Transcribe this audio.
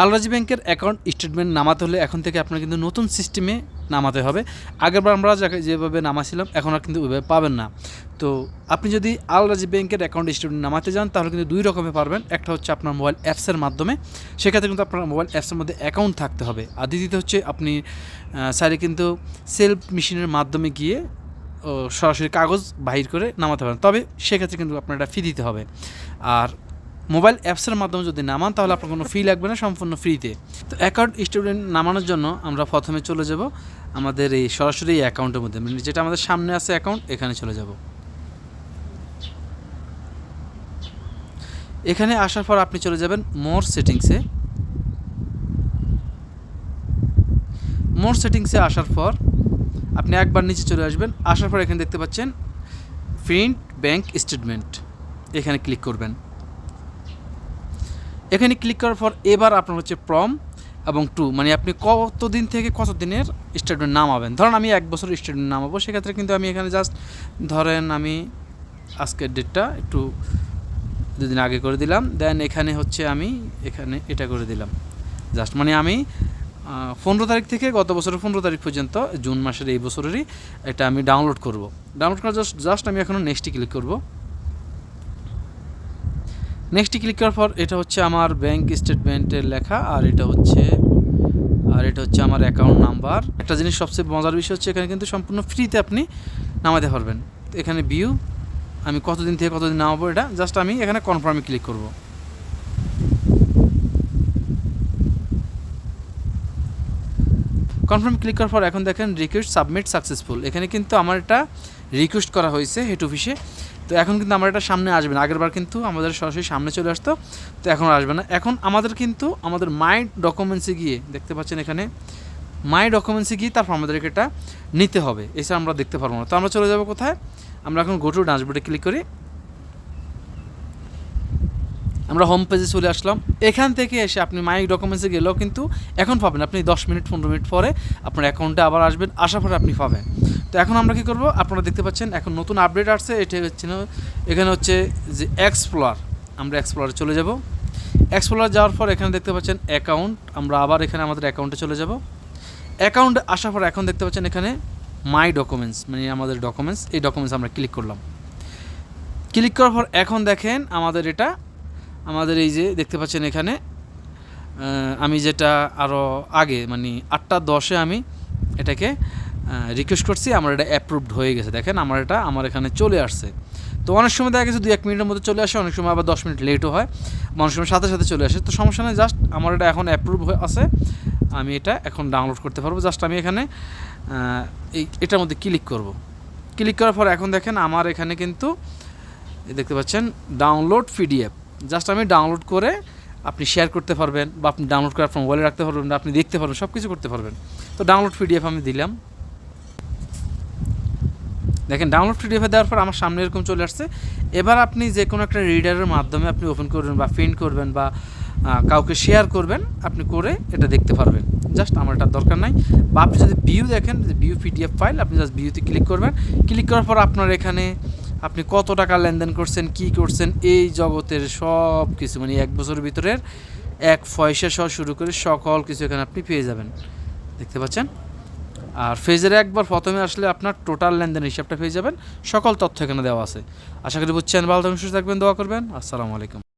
Al-Rajhi ব্যাংকের account statement নামাতে হলে এখন থেকে আপনার কিন্তু নতুন সিস্টেমে নামাতে হবে। আগেরবার আমরা যেভাবে নামাছিলাম, এখন আর কিন্তু ওইভাবে পাবেন না। তো আপনি যদি আলরাজি ব্যাংকের অ্যাকাউন্ট স্টেটমেন্ট নামাতে যান, তাহলে কিন্তু দুই রকমে পারবেন। একটা হচ্ছে আপনার মোবাইল অ্যাপসের মাধ্যমে, সেক্ষেত্রে কিন্তু আপনার মোবাইল অ্যাপসের মধ্যে অ্যাকাউন্ট থাকতে হবে। আর দ্বিতীয়ত হচ্ছে আপনি সাইডে কিন্তু সেলফ মেশিনের মাধ্যমে গিয়ে সরাসরি কাগজ বাহির করে নামাতে পারেন। তবে সেক্ষেত্রে কিন্তু আপনার এটা ফি দিতে হবে। আর মোবাইল অ্যাপসের মাধ্যমে যদি নামান, তাহলে আপনার কোনো ফি লাগবে না, সম্পূর্ণ ফ্রিতে তো অ্যাকাউন্ট স্টুডেন্ট নামানোর জন্য আমরা প্রথমে চলে যাব আমাদের এই সরাসরি অ্যাকাউন্টের মধ্যে। মানে যেটা আমাদের সামনে আছে অ্যাকাউন্ট এখানে চলে যাব। এখানে আসার পর আপনি চলে যাবেন মোর সেটিংসে মোর সেটিংসে আসার পর আপনি একবার নিচে চলে আসবেন। আসার পর এখানে দেখতে পাচ্ছেন প্রিন্ট ব্যাংক স্টেটমেন্ট এখানে ক্লিক করবেন। এখানে ক্লিক করার পর এবার আপনার হচ্ছে প্রম এবং টু মানে আপনি কত দিন থেকে কত দিনের স্টেটমেন্ট নামাবেন? ধরেন আমি এক বছর স্টেটমেন্ট নামাবো, সেক্ষেত্রে কিন্তু আমি এখানে জাস্ট ধরেন আমি আজকের ডেটটা একটু দুদিন আগে করে দিলাম দেন এখানে হচ্ছে আমি এখানে এটা করে দিলাম। জাস্ট মানে আমি পনেরো তারিখ থেকে গত বছরের পনেরো তারিখ পর্যন্ত, জুন মাসের এই বছরেরই এটা আমি ডাউনলোড করব। ডাউনলোড করার জাস্ট জাস্ট আমি এখন নেক্সটে ক্লিক করব। নেক্সটে ক্লিক করার পর এটা হচ্ছে আমার ব্যাংক স্টেটমেন্টের লেখা, আর এটা হচ্ছে, আর এটা হচ্ছে আমার অ্যাকাউন্ট নাম্বার একটা জিনিস সবচেয়ে মজার বিষয় হচ্ছে এখানে কিন্তু সম্পূর্ণ ফ্রিতে আপনি নামাতে পারবেন। এখানে ভিউ আমি কতদিন থেকে কতদিন নামাবো এটা? জাস্ট আমি এখানে কনফার্মে ক্লিক করব। কনফার্ম ক্লিক করার পর এখন দেখেন রিকোয়েস্ট সাবমিট সাকসেসফুল এখানে কিন্তু আমার এটা রিকোয়েস্ট করা হয়েছে হেড অফিসে তো এখন কিন্তু আমার এটা সামনে আসবে না। আগেরবার কিন্তু আমাদের সরাসরি সামনে চলে আসতো, তো এখন আসবে না। এখন আমাদের কিন্তু আমাদের মাই ডকুমেন্টসে গিয়ে দেখতে পাচ্ছেন এখানে মাই ডকুমেন্টসে গিয়ে তারপর আমাদেরকে এটা নিতে হবে। এছাড়া আমরা দেখতে পারব না। তো আমরা চলে যাব কোথায়? আমরা এখন গোটু ড্যাশবোর্ডে ক্লিক করি। আমরা হোম পেজে চলে আসলাম। এখান থেকে এসে আপনি মাই ডকুমেন্টসে গেলেও কিন্তু এখন পাবেন। আপনি দশ মিনিট, পনেরো মিনিট পরে আপনার অ্যাকাউন্টে আবার আসবেন। আসার পরে আপনি পাবেন। তো এখন আমরা কী করব? আপনারা দেখতে পাচ্ছেন, এখন নতুন আপডেট আসছে। এটা হচ্ছে এখানে হচ্ছে যে এক্সপ্লোর আমরা এক্সপ্লোরে চলে যাব। এক্সপ্লোর যাওয়ার পর এখানে দেখতে পাচ্ছেন অ্যাকাউন্ট আমরা আবার এখানে আমাদের অ্যাকাউন্টে চলে যাব। অ্যাকাউন্টে আসার পর এখন দেখতে পাচ্ছেন এখানে মাই ডকুমেন্টস মানে আমাদের ডকুমেন্টস এই ডকুমেন্টস আমরা ক্লিক করলাম। ক্লিক করার পর এখন দেখেন আমাদের এটা, আমাদের এই যে দেখতে পাচ্ছেন এখানে আমি যেটা আরও আগে মানে আটটা দশে আমি এটাকে রিকোয়েস্ট করছি, আমার এটা অ্যাপ্রুভড হয়ে গেছে। দেখেন, আমার এটা, আমার এখানে চলে আসছে। তো অনেক সময় দেখা গেছে দু এক মিনিটের মধ্যে চলে আসে, অনেক সময় আবার দশ মিনিট লেটও হয় অনেক সময় সাথে সাথে চলে আসে। তো সমস্যা নেই জাস্ট আমার এটা এখন অ্যাপ্রুভ হয়ে আছে, আমি এটা এখন ডাউনলোড করতে পারব। জাস্ট আমি এখানে এই, এটার মধ্যে ক্লিক করব। ক্লিক করার পর এখন দেখেন, আমার এখানে কিন্তু দেখতে পাচ্ছেন ডাউনলোড পিডিএফ জাস্ট আমি ডাউনলোড করে আপনি শেয়ার করতে পারবেন, বা আপনি ডাউনলোড করে আপনার মোবাইলে রাখতে পারবেন আপনি দেখতে পারবেন সব কিছু করতে পারবেন। তো ডাউনলোড পিডিএফ আমি দিলাম। দেখেন ডাউনলোড পিডিএফে দেওয়ার পর আমার সামনে এরকম চলে আসছে। এবার আপনি যে কোনো একটা রিডারের মাধ্যমে আপনি ওপেন করবেন বা প্রিন্ট করবেন বা কাউকে শেয়ার করবেন, আপনি করে এটা দেখতে পারবেন। জাস্ট আমার এটা দরকার নাই। বা আপনি যদি ভিউ দেখেন ভিউ পিডিএফ ফাইল আপনি জাস্ট ভিউতে ক্লিক করবেন। ক্লিক করার পর আপনার এখানে আপনি কত টাকা লেনদেন করছেন, কি করছেন, এই জগতের সব কিছু মানে এক বছরের ভিতরের এক পয়সা সহ শুরু করে সকল কিছু এখানে আপনি পেয়ে যাবেন। দেখতে পাচ্ছেন? আর ফেজের একবার প্রথমে আসলে আপনার টোটাল লেনদেন হিসাবটা পেয়ে যাবেন। সকল তথ্য এখানে দেওয়া আছে। আশা করি বুঝছেন। ভালো থাকবেন সুস্থ থাকবেন, দোয়া করবেন। আসসালামু আলাইকুম।